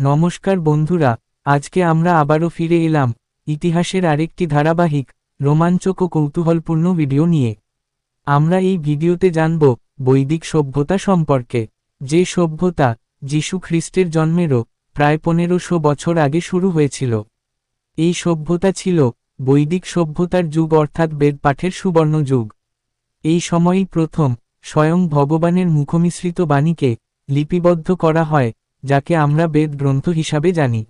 নমস্কার বন্ধুরা, আজকে আমরা আবারও ফিরে এলাম ইতিহাসের আরেকটি ধারাবাহিক, রোমাঞ্চক ও কৌতূহলপূর্ণ ভিডিও নিয়ে। আমরা এই ভিডিওতে জানব বৈদিক সভ্যতা সম্পর্কে। যে সভ্যতা যীশু খ্রিস্টের জন্মেরও প্রায় পনেরোশো বছর আগে শুরু হয়েছিল। এই সভ্যতা ছিল বৈদিক সভ্যতার যুগ অর্থাৎ বেদপাঠের সুবর্ণ যুগ। এই সময়ই প্রথম স্বয়ং ভগবানের মুখমিশ্রিত বাণীকে লিপিবদ্ধ করা হয় যাকে আমরা বেদ গ্রন্থ হিসাবে জানি।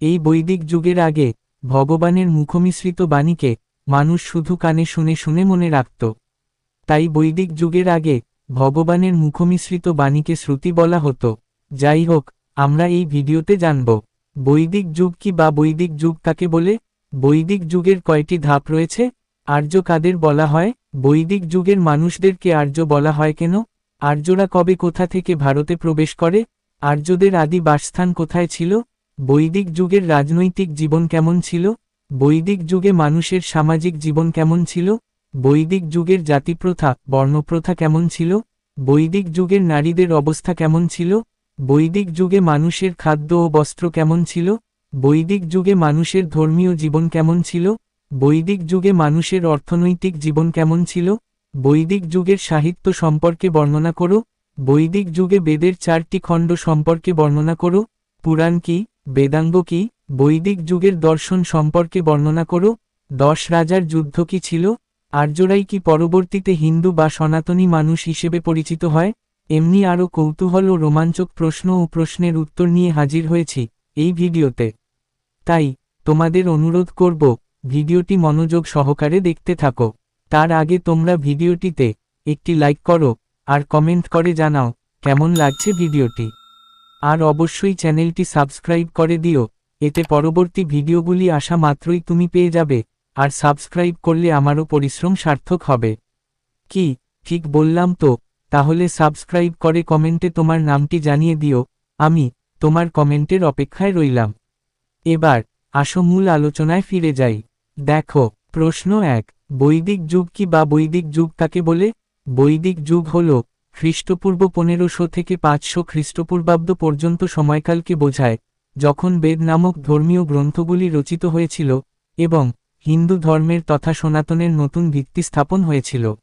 এই বৈদিক যুগের আগে ভগবানের মুখমিশ্রিত বাণীকে মানুষ শুধু কানে শুনে শুনে মনে রাখত। তাই বৈদিক যুগের আগে ভগবানের মুখমিশ্রিত বাণীকে শ্রুতি বলা হতো। যাই হোক, আমরা এই ভিডিওতে জানব, বৈদিক যুগ কি বা বৈদিক যুগ কাকে বলে? বৈদিক যুগের কয়টি ধাপ রয়েছে? আর্য কাদের বলা হয়? বৈদিক যুগের মানুষদেরকে আর্য বলা হয় কেন? আর্যরা কবে কোথা থেকে ভারতে প্রবেশ করে? আর্যদের আদি বাসস্থান কোথায় ছিল? বৈদিক যুগের রাজনৈতিক জীবন কেমন ছিল? বৈদিক যুগে মানুষের সামাজিক জীবন কেমন ছিল? বৈদিক যুগের জাতিপ্রথা, বর্ণপ্রথা কেমন ছিল? বৈদিক যুগের নারীদের অবস্থা কেমন ছিল? বৈদিক যুগে মানুষের খাদ্য ও বস্ত্র কেমন ছিল? বৈদিক যুগে মানুষের ধর্মীয় জীবন কেমন ছিল? বৈদিক যুগে মানুষের অর্থনৈতিক জীবন কেমন ছিল? বৈদিক যুগের সাহিত্য সম্পর্কে বর্ণনা করো। বৈদিক যুগে বেদের চারটি খণ্ড সম্পর্কে বর্ণনা করো, পুরাণ কি, বেদাঙ্গ কি, বৈদিক যুগের দর্শন সম্পর্কে বর্ণনা করো, দশ রাজার যুদ্ধ কি ছিল, আর্যরাই কি পরবর্তীতে হিন্দু বা সনাতনী মানুষ হিসেবে পরিচিত হয়, এমনি আরও কৌতূহল ও রোমাঞ্চক প্রশ্ন ও প্রশ্নের উত্তর নিয়ে হাজির হয়েছি এই ভিডিওতে। তাই, তোমাদের অনুরোধ করব, ভিডিওটি মনোযোগ সহকারে দেখতে থাকো। তার আগে তোমরা ভিডিওটিতে একটি লাইক করো আর কমেন্ট করে জানাও, কেমন লাগছে ভিডিওটি? আর অবশ্যই চ্যানেলটি সাবস্ক্রাইব করে দিও, এতে পরবর্তী ভিডিওগুলি আসা মাত্রই তুমি পেয়ে যাবে, আর সাবস্ক্রাইব করলে আমারও পরিশ্রম সার্থক হবে। কি, ঠিক বললাম তো, তাহলে সাবস্ক্রাইব করে কমেন্টে তোমার নামটি জানিয়ে দিও, আমি তোমার কমেন্টের অপেক্ষায় রইলাম। এবার, আসো মূল আলোচনায় ফিরে যাই। দেখো, প্রশ্ন এক, বৈদিক যুগ কি বা বৈদিক যুগ কাকে বলে? বৈদিক যুগ হল, খ্রিস্টপূর্ব পনেরোশো থেকে পাঁচশো খ্রিস্টপূর্বাব্দ পর্যন্ত সময়কালকে বোঝায়, যখন বেদ নামক ধর্মীয় গ্রন্থগুলি রচিত হয়েছিল, এবং হিন্দু ধর্মের তথা সনাতনের নতুন ভিত্তি স্থাপন হয়েছিল।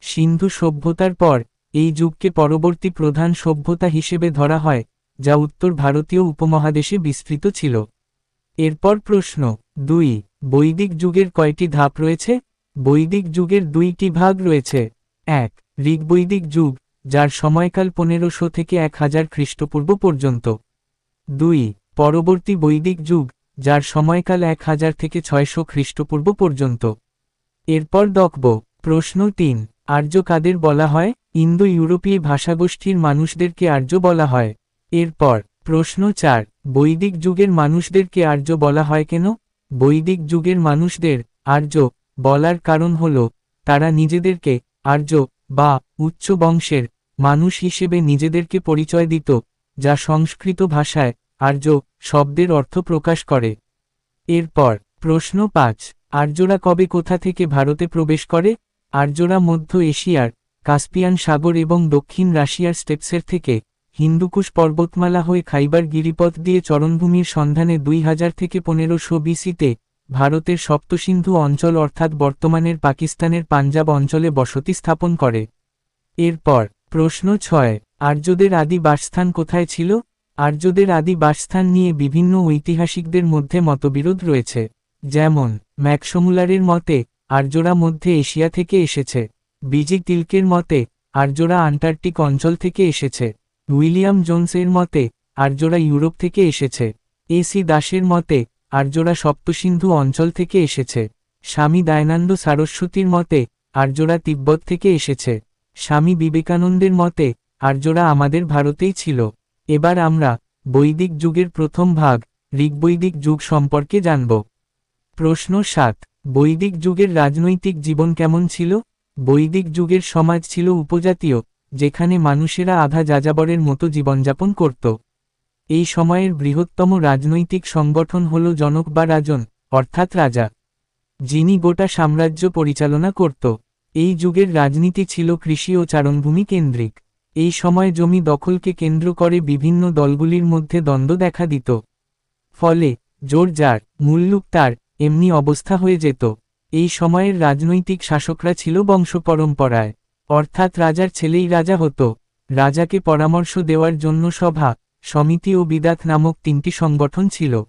সিন্ধু সভ্যতার পর, এই যুগকে পরবর্তী প্রধান সভ্যতা হিসেবে ধরা হয়, যা উত্তর ভারতীয় উপমহাদেশে বিস্তৃত ছিল। এরপর প্রশ্ন, দুই, বৈদিক যুগের কয়টি ধাপ রয়েছে? বৈদিক যুগের দুইটি ভাগ রয়েছে। এক, ঋগ্বৈদিক যুগ, যার সময়কাল পনেরোশো থেকে এক হাজার খ্রিস্টপূর্ব পর্যন্ত। দুই, পরবর্তী বৈদিক যুগ, যার সময়কাল এক হাজার থেকে ছয়শো খ্রিস্টপূর্ব পর্যন্ত। এরপর দকব প্রশ্ন তিন, আর্য কাদের বলা হয়? ইন্দো ইউরোপীয় ভাষাগোষ্ঠীর মানুষদেরকে আর্য বলা হয়। এরপর, প্রশ্ন চার, বৈদিক যুগের মানুষদেরকে আর্য বলা হয় কেন? বৈদিক যুগের মানুষদের আর্য বলার কারণ হল, তারা নিজেদেরকে আর্য বা উচ্চ বংশের মানুষ হিসেবে নিজেদেরকে পরিচয় দিত, যা সংস্কৃত ভাষায় আর্য শব্দের অর্থ প্রকাশ করে। এরপর প্রশ্ন পাঁচ, আর্যরা কবে কোথা থেকে ভারতে প্রবেশ করে? আর্যরা মধ্য এশিয়ার, কাস্পিয়ান সাগর এবং দক্ষিণ রাশিয়ার স্টেপসের থেকে হিন্দুকুশ পর্বতমালা হয়ে খাইবার গিরিপথ দিয়ে চরণভূমির সন্ধানে দুই হাজার থেকে পনেরোশো বিসিতে ভারতের সপ্তসিন্ধু অঞ্চল অর্থাৎ বর্তমানের পাকিস্তানের পাঞ্জাব অঞ্চলে বসতি স্থাপন করে। এরপর, প্রশ্ন ছয়, আর্যদের আদি বাসস্থান কোথায় ছিল? আর্যদের আদি বাসস্থান নিয়ে বিভিন্ন ঐতিহাসিকদের মধ্যে মতবিরোধ রয়েছে। যেমন, ম্যাক্সমুলারের মতে, আর্যরা মধ্যে এশিয়া থেকে এসেছে। বিজি তিলকের মতে, আর্যরা আন্টার্কটিক অঞ্চল থেকে এসেছে। উইলিয়াম জোনসের মতে, আর্যরা ইউরোপ থেকে এসেছে। এসি দাসের মতে আর্যরা সপ্তসিন্ধু অঞ্চল থেকে এসেছে। স্বামী দয়ানন্দ সারস্বতীর মতে, আর্যরা তিব্বত থেকে এসেছে। স্বামী বিবেকানন্দের মতে, আর্যরা আমাদের ভারতেই ছিল। এবার আমরা বৈদিক যুগের প্রথম ভাগ, ঋগ্বৈদিক যুগ সম্পর্কে জানব। প্রশ্ন সাত, বৈদিক যুগের রাজনৈতিক জীবন কেমন ছিল? বৈদিক যুগের সমাজ ছিল উপজাতীয়, যেখানে মানুষেরা আধা যাযাবরের মতো জীবনযাপন করত। এই সময়ের বৃহত্তম রাজনৈতিক সংগঠন হল জনক বা রাজন, অর্থাৎ রাজা, যিনি গোটা সাম্রাজ্য পরিচালনা করত। এই যুগের রাজনীতি ছিল কৃষি ও চারণভূমি কেন্দ্রিক। এই সময় জমি দখলকে কেন্দ্র করে বিভিন্ন দলগুলির মধ্যে দ্বন্দ্ব দেখা দিত। ফলে, জোর যার মূল্যুক তার, এমনি অবস্থা হয়ে যেত। এই সময়ের রাজনৈতিক শাসকরা ছিল বংশপরম্পরায় অর্থাৎ রাজার ছেলেই রাজা হতো। রাজাকে পরামর্শ দেওয়ার জন্য সভা সমিতি ও বিদাত নামক তিনটি সংগঠন ছিল।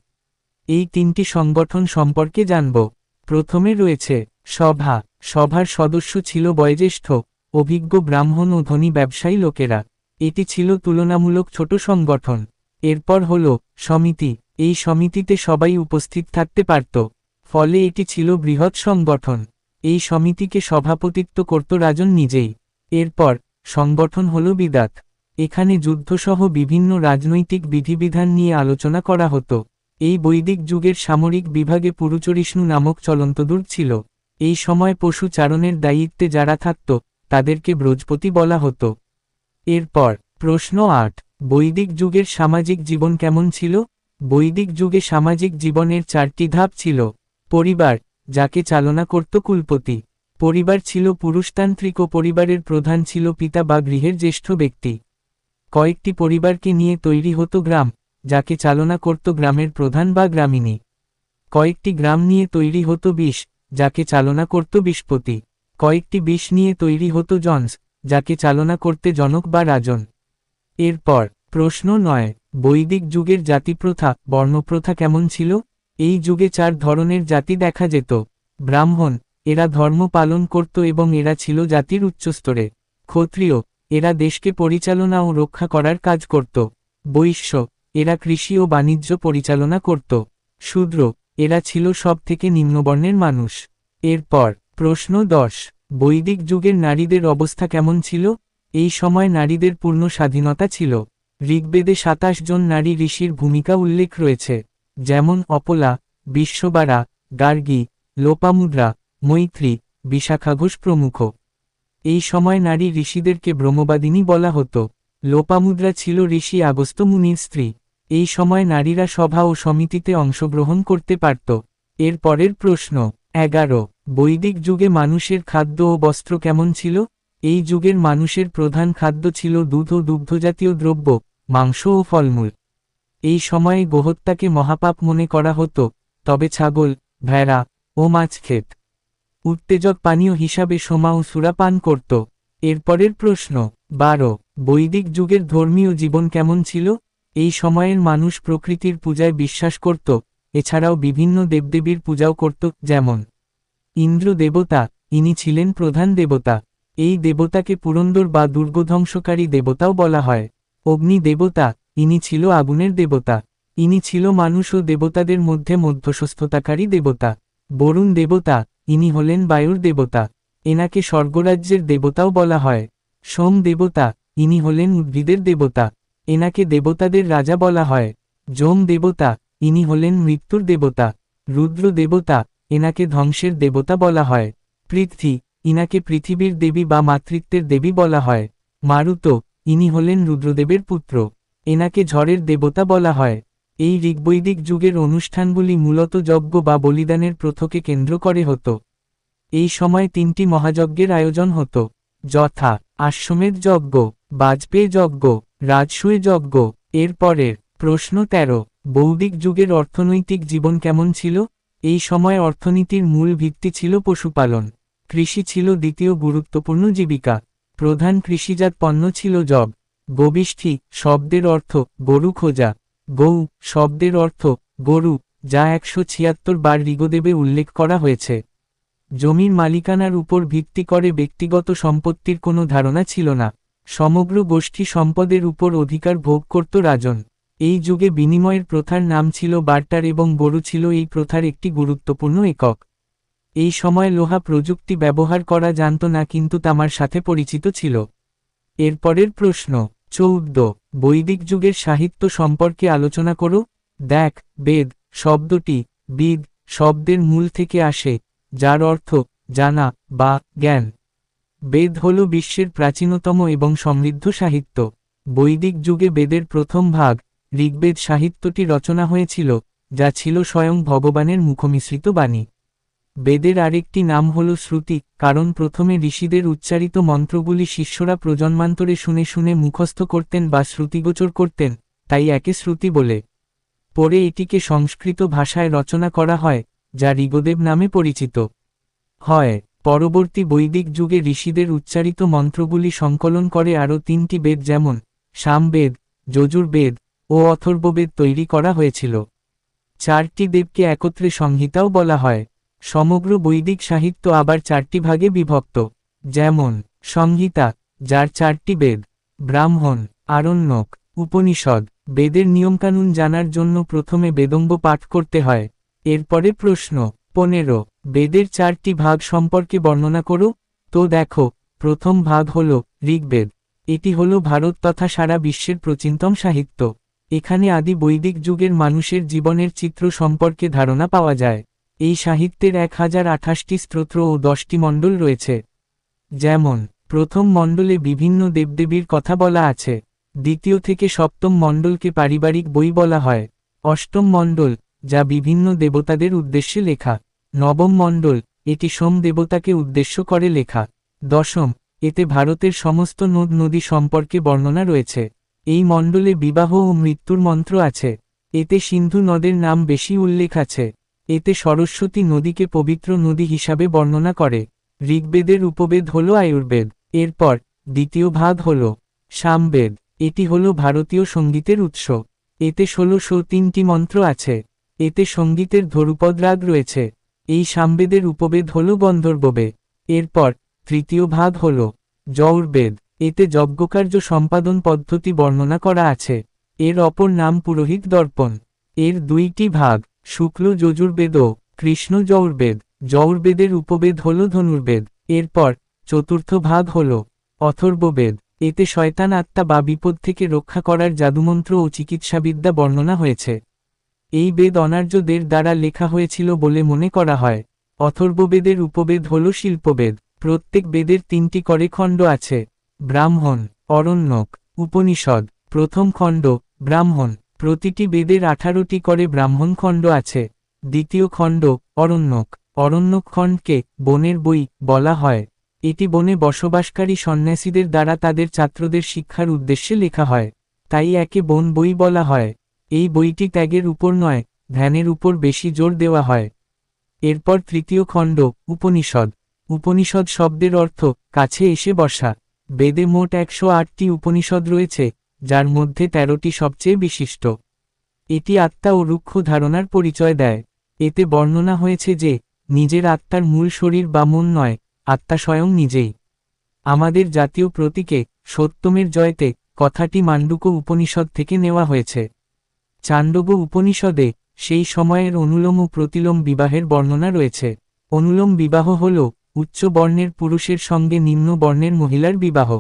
এই তিনটি সংগঠন সম্পর্কে জানব। প্রথমে রয়েছে, সভা। সভার সদস্য ছিল বয়োজ্যেষ্ঠ, অভিজ্ঞ ব্রাহ্মণ ও ধনী ব্যবসায়ী লোকেরা। এটি ছিল তুলনামূলক ছোট সংগঠন। এরপর হল, সমিতি। এই সমিতিতে সবাই উপস্থিত থাকতে পারত। ফলে এটি ছিল বৃহৎ সংগঠন। এই সমিতিকে সভাপতিত্ব করত রাজন নিজেই। এরপর, সংগঠন হল বিদাত। এখানে যুদ্ধসহ বিভিন্ন রাজনৈতিক বিধিবিধান নিয়ে আলোচনা করা হতো। এই বৈদিক যুগের সামরিক বিভাগে পুরুচরিষ্ণু নামক চলন্তদূর ছিল। এই সময় পশু চারণের দায়িত্বে যারা থাকত, তাদেরকে ব্রজপতি বলা হতো। এরপর, প্রশ্ন আট, বৈদিক যুগের সামাজিক জীবন কেমন ছিল? বৈদিক যুগে সামাজিক জীবনের চারটি ধাপ ছিল। পরিবার, যাকে চালনা করত কুলপতি। পরিবার ছিল পুরুষতান্ত্রিক ও পরিবারের প্রধান ছিল পিতা বা গৃহের জ্যেষ্ঠ ব্যক্তি। কয়েকটি পরিবারকে নিয়ে তৈরি হতো গ্রাম, যাকে চালনা করত গ্রামের প্রধান বা গ্রামিণী। কয়েকটি গ্রাম নিয়ে তৈরি হতো বিষ, যাকে চালনা করত বিষপতি। কয়েকটি বিষ নিয়ে তৈরি হতো জনস যাকে চালনা করতে জনক বা রাজন। এরপর, প্রশ্ন নয়, বৈদিক যুগের জাতিপ্রথা, বর্ণপ্রথা কেমন ছিল? এই যুগে চার ধরনের জাতি দেখা যেত। ব্রাহ্মণ, এরা ধর্ম পালন করত এবং এরা ছিল জাতির উচ্চস্তরে। ক্ষত্রিয় এরা দেশকে পরিচালনা ও রক্ষা করার কাজ করত। বৈশ্য, এরা কৃষি ও বাণিজ্য পরিচালনা করত। শূদ্র, এরা ছিল সব থেকে নিম্নবর্ণের মানুষ। এরপর, প্রশ্ন দশ, বৈদিক যুগের নারীদের অবস্থা কেমন ছিল? এই সময় নারীদের পূর্ণ স্বাধীনতা ছিল। ঋগ্বেদে সাতাশ জন নারী ঋষির ভূমিকা উল্লেখ রয়েছে। যেমন অপলা, বিশ্ববারা, গার্গী, লোপামুদ্রা, মৈত্রী, বিশাখাঘোষ প্রমুখ। এই সময় নারী ঋষিদেরকে ব্রহ্মবাদিনী বলা হতো। লোপামুদ্রা ছিল ঋষি আগস্ত মুনির স্ত্রী। এই সময় নারীরা সভা ও সমিতিতে অংশগ্রহণ করতে পারত। এর পরের প্রশ্ন, এগারো, বৈদিক যুগে মানুষের খাদ্য ও বস্ত্র কেমন ছিল? এই যুগের মানুষের প্রধান খাদ্য ছিল দুধ ও দুগ্ধজাতীয় দ্রব্য, মাংস ও ফলমূল। এই সময়ে গোহত্যাকে মহাপাপ মনে করা হতো, তবে ছাগল, ভেড়া ও মাছ ক্ষেত উত্তেজক পানীয় হিসাবে সোমা ও সুরা পান করত। এরপরের প্রশ্ন, বারো, বৈদিক যুগের ধর্মীয় জীবন কেমন ছিল? এই সময়ের মানুষ প্রকৃতির পূজায় বিশ্বাস করত, এছাড়াও বিভিন্ন দেবদেবীর পূজাও করত, যেমন ইন্দ্র দেবতা ইনি ছিলেন প্রধান দেবতা। এই দেবতাকে পুরন্দর বা দুর্গধ্বংসকারী দেবতাও বলা হয়। অগ্নি দেবতা, ইনি ছিল আগুনের দেবতা। ইনি ছিল মানুষ ও দেবতাদের মধ্যে মধ্যস্থতাকারী দেবতা। বরুণ দেবতা ইনি হলেন বায়ুর দেবতা। এনাকে স্বর্গরাজ্যের দেবতাও বলা হয়। সোম দেবতা, ইনি হলেন উদ্ভিদের দেবতা। এনাকে দেবতাদের রাজা বলা হয়। যম দেবতা, ইনি হলেন মৃত্যুর দেবতা। রুদ্র দেবতা, এনাকে ধ্বংসের দেবতা বলা হয়। পৃথ্বী, ইনাকে পৃথিবীর দেবী বা মাতৃত্বের দেবী বলা হয়। মারুত, ইনি হলেন রুদ্রদেবের পুত্র। এনাকে ঝড়ের দেবতা বলা হয়। এই ঋগ্বৈদিক যুগের অনুষ্ঠানগুলি মূলত যজ্ঞ বা বলিদানের প্রথকে কেন্দ্র করে হতো। এই সময় তিনটি মহাযজ্ঞের আয়োজন হতো। যথা, আশ্রমের যজ্ঞ, বাজপেয়ী যজ্ঞ, রাজসূয় যজ্ঞ এর পরের প্রশ্ন তেরো বৌদিক যুগের অর্থনৈতিক জীবন কেমন ছিল? এই সময় অর্থনীতির মূল ভিত্তি ছিল পশুপালন। কৃষি ছিল দ্বিতীয় গুরুত্বপূর্ণ জীবিকা। প্রধান কৃষিজাত পণ্য ছিল জব গোবিষ্ঠী, শব্দের অর্থ, গরু খোঁজা। গৌ শব্দের অর্থ, গরু, যা একশো ছিয়াত্তর বার ঋগদেবে উল্লেখ করা হয়েছে। জমির মালিকানার উপর ভিত্তি করে ব্যক্তিগত সম্পত্তির কোনো ধারণা ছিল না। সমগ্র গোষ্ঠী সম্পদের উপর অধিকার ভোগ করত রাজন। এই যুগে বিনিময়ের প্রথার নাম ছিল বার্টার এবং গরু ছিল এই প্রথার একটি গুরুত্বপূর্ণ একক। এই সময় লোহা প্রযুক্তি ব্যবহার করা জানত না, কিন্তু তামার সাথে পরিচিত ছিল। এরপরের প্রশ্ন, চৌদ্দ। বৈদিক যুগের সাহিত্য সম্পর্কে আলোচনা করো। দেখ, বেদ, শব্দটি, বিদ, শব্দের মূল থেকে আসে, যার অর্থ জানা বা জ্ঞান। বেদ হল বিশ্বের প্রাচীনতম এবং সমৃদ্ধ সাহিত্য। বৈদিক যুগে বেদের প্রথম ভাগ, ঋগ্বেদ সাহিত্যটি রচনা হয়েছিল, যা ছিল স্বয়ং ভগবানের মুখমিশ্রিত বাণী। বেদের আরেকটি নাম হল শ্রুতি, কারণ প্রথমে ঋষিদের উচ্চারিত মন্ত্রগুলি শিষ্যরা প্রজন্মান্তরে শুনে শুনে মুখস্থ করতেন বা শ্রুতিগোচর করতেন, তাই একে শ্রুতি বলে। পরে এটিকে সংস্কৃত ভাষায় রচনা করা হয়, যা ঋগদেব নামে পরিচিত। হয়, পরবর্তী বৈদিক যুগে ঋষিদের উচ্চারিত মন্ত্রগুলি সংকলন করে আরও তিনটি বেদ যেমন, সামবেদ, যজুর্বেদ ও অথর্ববেদ তৈরি করা হয়েছিল। চারটি দেবকে একত্রে সংহিতাও বলা হয়। সমগ্র বৈদিক সাহিত্য আবার চারটি ভাগে বিভক্ত, যেমন সংহিতা, যার চারটি বেদ, ব্রাহ্মণ, আরণ্যক, উপনিষদ, বেদের নিয়মকানুন জানার জন্য প্রথমে বেদম্ব পাঠ করতে হয়। এরপরে প্রশ্ন, পনেরো, বেদের চারটি ভাগ সম্পর্কে বর্ণনা করো। তো দেখো, প্রথম ভাগ হল ঋগ্বেদ, এটি হল ভারত তথা সারা বিশ্বের প্রাচীনতম সাহিত্য। এখানে আদি বৈদিক যুগের মানুষের জীবনের চিত্র সম্পর্কে ধারণা পাওয়া যায়। এই সাহিত্যের এক হাজার আঠাশটি স্তোত্র ও দশটি মণ্ডল রয়েছে। যেমন, প্রথম মণ্ডলে বিভিন্ন দেবদেবীর কথা বলা আছে। দ্বিতীয় থেকে সপ্তম মণ্ডলকে পারিবারিক বই বলা হয়। অষ্টম মণ্ডল, যা বিভিন্ন দেবতাদের উদ্দেশ্যে লেখা। নবম মণ্ডল, এটি সোম দেবতাকে উদ্দেশ্য করে লেখা। দশম, এতে ভারতের সমস্ত নদ নদী সম্পর্কে বর্ণনা রয়েছে। এই মণ্ডলে বিবাহ ও মৃত্যুর মন্ত্র আছে। এতে সিন্ধু নদের নাম বেশি উল্লেখ আছে। এতে সরস্বতী নদীকে পবিত্র নদী হিসাবে বর্ণনা করে। ঋগ্বেদের উপবেদ হল আয়ুর্বেদ, এরপর দ্বিতীয় ভাগ হল সামবেদ। এটি হল ভারতীয় সঙ্গীতের উৎস। এতে ষোলোশো তিনটি মন্ত্র আছে। এতে সঙ্গীতের ধরুপদ রাগ রয়েছে। এই সামবেদের উপবেদ হল গন্ধর্ববে। এরপর তৃতীয় ভাগ হল যৌর্বেদ এতে যজ্ঞকার্য সম্পাদন পদ্ধতি বর্ণনা করা আছে। এর অপর নাম পুরোহিত দর্পণ। এর দুইটি ভাগ শুক্ল যজুর্বেদ ও কৃষ্ণ যৌর্বেদ। যৌর্বেদের উপবেদ হল ধনুর্বেদ। এরপর চতুর্থ ভাগ হল অথর্ববেদ। এতে শয়তান আত্মা বা বিপদ থেকে রক্ষা করার জাদুমন্ত্র ও চিকিৎসাবিদ্যা বর্ণনা হয়েছে। এই বেদ অনার্যদের দ্বারা লেখা হয়েছিল বলে মনে করা হয়। অথর্ববেদের উপবেদ হল শিল্পবেদ। প্রত্যেক বেদের তিনটি করে খণ্ড আছে। ব্রাহ্মণ, অরণ্যক, উপনিষদ। প্রথম খণ্ড, ব্রাহ্মণ। প্রতিটি বেদের আঠারোটি করে ব্রাহ্মণ খণ্ড আছে। দ্বিতীয় খণ্ড, অরণ্যক। অরণ্যক খণ্ডকে বনের বই বলা হয়। এটি বনে বসবাসকারী সন্ন্যাসীদের দ্বারা তাদের ছাত্রদের শিক্ষার উদ্দেশ্যে লেখা হয়। তাই একে বন বই বলা হয়। এই বইটি ত্যাগের উপর নয়, ধ্যানের উপর বেশি জোর দেওয়া হয়। এরপর তৃতীয় খণ্ড, উপনিষদ। উপনিষদ শব্দের অর্থ, কাছে এসে বসা। বেদে মোট একশো আটটি উপনিষদ রয়েছে। যার মধ্যে তেরোটি সবচেয়ে বিশিষ্ট। এটি আত্মা ও রুক্ষ ধারণার পরিচয় দেয়। এতে বর্ণনা হয়েছে যে, নিজের আত্মার মূল শরীর বা মন নয়, আত্মা স্বয়ং নিজেই। আমাদের জাতীয় প্রতীকে সত্যমের জয়তে কথাটি মান্ডুক উপনিষদ থেকে নেওয়া হয়েছে। চাণ্ডব উপনিষদে সেই সময়ের অনুলোম ও প্রতিলোম বিবাহের বর্ণনা রয়েছে। অনুলোম বিবাহ হল উচ্চ বর্ণের পুরুষের সঙ্গে নিম্ন বর্ণের মহিলার বিবাহ।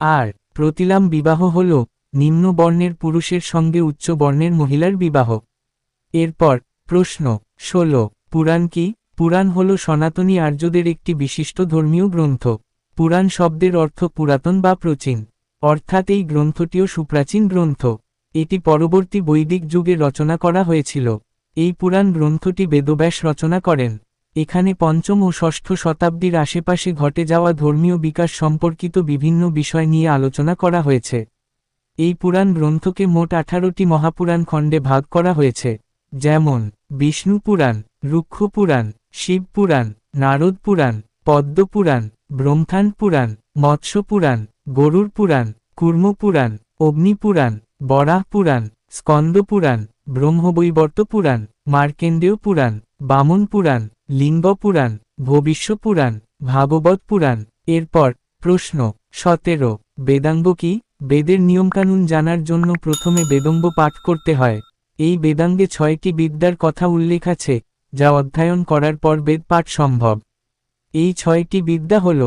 আর প্রতিলাম বিবাহ হল নিম্ন বর্ণের পুরুষের সঙ্গে উচ্চ বর্ণের মহিলার বিবাহ। এরপর, প্রশ্ন ১৬ পুরাণ কি? পুরাণ হল সনাতনী আর্যদের একটি বিশিষ্ট ধর্মীয় গ্রন্থ। পুরাণ শব্দের অর্থ পুরাতন বা প্রাচীন, অর্থাৎ এই গ্রন্থটিও সুপ্রাচীন গ্রন্থ। এটি পরবর্তী বৈদিক যুগে রচনা করা হয়েছিল। এই পুরাণ গ্রন্থটি বেদব্যাস রচনা করেন। এখানে পঞ্চম ও ষষ্ঠ শতাব্দীর আশেপাশে ঘটে যাওয়া ধর্মীয় বিকাশ সম্পর্কিত বিভিন্ন বিষয় নিয়ে আলোচনা করা হয়েছে। এই পুরাণ গ্রন্থকে মোট আঠারোটি মহাপুরাণ খণ্ডে ভাগ করা হয়েছে, যেমন বিষ্ণু পুরাণ, রুক্ষ পুরাণ, শিব পুরাণ, নারদ পুরাণ, পদ্ম পুরাণ ব্রহ্মাণ পুরাণ, মৎস্য পুরাণ গরুর পুরাণ, কুর্ম পুরাণ, অগ্নি পুরাণ, বরাহ পুরাণ, স্কন্দ পুরাণ, ব্রহ্মবৈবর্ত পুরাণ মার্কেন্ডেয় পুরাণ, বামন পুরাণ লিঙ্গ পুরাণ ভবিষ্য পুরাণ ভাগবত পুরাণ এরপর প্রশ্ন, সতেরো, বেদাঙ্গ কি? বেদের নিয়মকানুন জানার জন্য প্রথমে বেদঙ্গ পাঠ করতে হয়। এই বেদাঙ্গে ছয়টি বিদ্যার কথা উল্লেখ আছে, যা অধ্যয়ন করার পর বেদ পাঠ সম্ভব। এই ছয়টি বিদ্যা হল,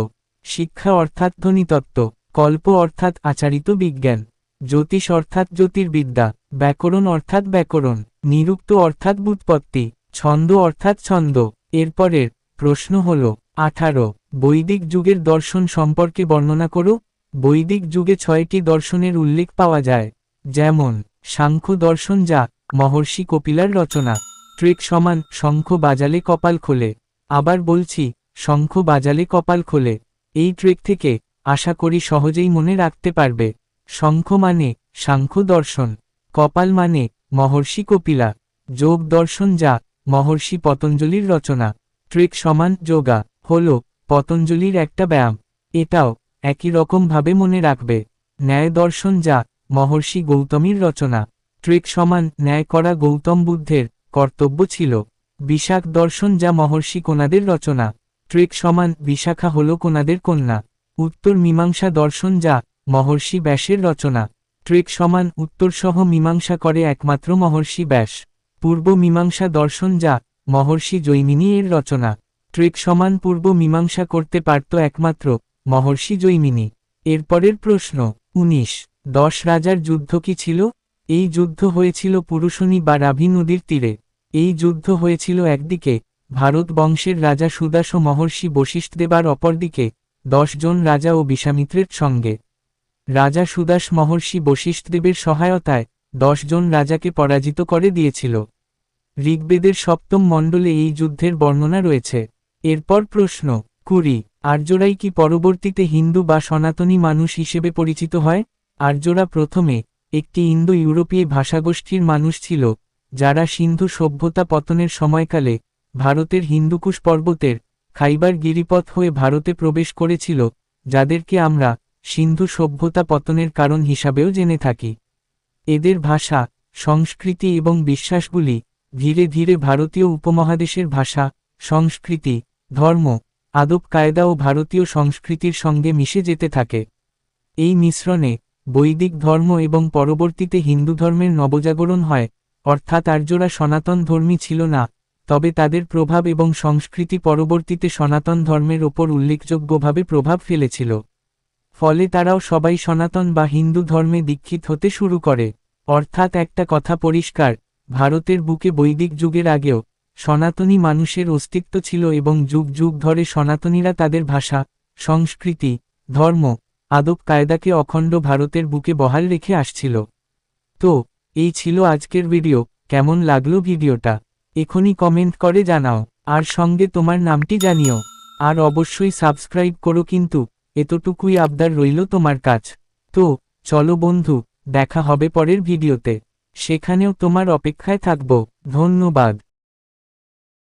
শিক্ষা অর্থাৎ ধ্বনিতত্ত্ব, কল্প অর্থাৎ আচারিত বিজ্ঞান, জ্যোতিষ অর্থাৎ জ্যোতির্বিদ্যা, ব্যাকরণ অর্থাৎ ব্যাকরণ, নিরুক্ত অর্থাৎ বুৎপত্তি, ছন্দ অর্থাৎ ছন্দ। এরপরের প্রশ্ন হল, আঠারো, বৈদিক যুগের দর্শন সম্পর্কে বর্ণনা করো। বৈদিক যুগে ছয়টি দর্শনের উল্লেখ পাওয়া যায়, যেমন, সাংখ্য দর্শন যা মহর্ষি কপিলার রচনা ট্রেক সমান শঙ্খ বাজালে কপাল খোলে, আবার বলছি, শঙ্খ বাজালে কপাল খোলে, এই ট্রেক থেকে আশা করি সহজেই মনে রাখতে পারবে। শঙ্খ মানে সাংখ্য দর্শন, কপাল মানে মহর্ষি কপিলা, যোগ দর্শন যা মহর্ষি পতঞ্জলির রচনা। ট্রেক সমান যোগা। হল, পতঞ্জলির একটা ব্যায়াম। এটাও একই রকমভাবে মনে রাখবে। ন্যায় দর্শন যা মহর্ষি গৌতমীর রচনা। ট্রেক সমান ন্যায় করা গৌতম বুদ্ধের কর্তব্য ছিল। বিশাখ দর্শন যা মহর্ষি কোনাদের রচনা। ট্রেক সমান বিশাখা হল কোনাদের কন্যা। উত্তর মীমাংসা দর্শন যা মহর্ষি ব্যাসের রচনা। ট্রেক সমান উত্তরসহ মীমাংসা করে একমাত্র মহর্ষি ব্যাস। পূর্ব মীমাংসা দর্শন যা মহর্ষি জৈমিনী এর রচনা। ট্রেক সমান পূর্ব মীমাংসা করতে পারত একমাত্র মহর্ষি জৈমিনী। এরপরের প্রশ্ন ১৯ দশ রাজার যুদ্ধ কি ছিল? এই যুদ্ধ হয়েছিল পুরুষণী বা রাভি নদীর তীরে। এই যুদ্ধ হয়েছিল একদিকে ভারত বংশের রাজা সুদাস ও মহর্ষি বশিষ্ঠ দেবার অপরদিকে জন রাজা ও বিশ্বামিত্রের সঙ্গে। রাজা সুদাস মহর্ষি বশিষ্ঠদেবের সহায়তায় জন রাজাকে পরাজিত করে দিয়েছিল। ঋগ্বেদের সপ্তম মণ্ডলে এই যুদ্ধের বর্ণনা রয়েছে। এরপর প্রশ্ন কুড়ি আর্যরাই কি পরবর্তীতে হিন্দু বা সনাতনী মানুষ হিসেবে পরিচিত হয়? আর্যরা প্রথমে একটি ইন্দো ইউরোপীয় ভাষাগোষ্ঠীর মানুষ ছিল, যারা সিন্ধু সভ্যতা পতনের সময়কালে ভারতের হিন্দুকুশ পর্বতের খাইবার গিরিপথ হয়ে ভারতে প্রবেশ করেছিল, যাদেরকে আমরা সিন্ধু সভ্যতা পতনের কারণ হিসাবেও জেনে থাকি। এদের ভাষা, সংস্কৃতি এবং বিশ্বাসগুলি ধীরে ধীরে ভারতীয় উপমহাদেশের ভাষা, সংস্কৃতি, ধর্ম, আদব কায়দা ও ভারতীয় সংস্কৃতির সঙ্গে মিশে যেতে থাকে। এই মিশ্রণে বৈদিক ধর্ম এবং পরবর্তীতে হিন্দু ধর্মের নবজাগরণ হয়, অর্থাৎ আর্যরা সনাতন ধর্মী ছিল না, তবে তাদের প্রভাব এবং সংস্কৃতি পরবর্তীতে সনাতন ধর্মের ওপর উল্লেখযোগ্যভাবে প্রভাব ফেলেছিল। ফলে তারাও সবাই সনাতন বা হিন্দু ধর্মে দীক্ষিত হতে শুরু করে। অর্থাৎ একটা কথা পরিষ্কার, ভারতের বুকে বৈদিক যুগের আগেও সনাতনী মানুষের অস্তিত্ব ছিল এবং যুগ যুগ ধরে সনাতনীরা তাদের ভাষা, সংস্কৃতি, ধর্ম, আদব কায়দাকে অখণ্ড ভারতের বুকে বহাল রেখে আসছিল। তো, এই ছিল আজকের ভিডিও, কেমন লাগল ভিডিওটা? এখনই কমেন্ট করে জানাও, আর সঙ্গে তোমার নামটি জানিও, আর অবশ্যই সাবস্ক্রাইব করো কিন্তু এতটুকুই আবদার রইল তোমার কাজ তো, চলো বন্ধু, দেখা হবে পরের ভিডিওতে। সেখানেও তোমার অপেক্ষায় থাকব। ধন্যবাদ।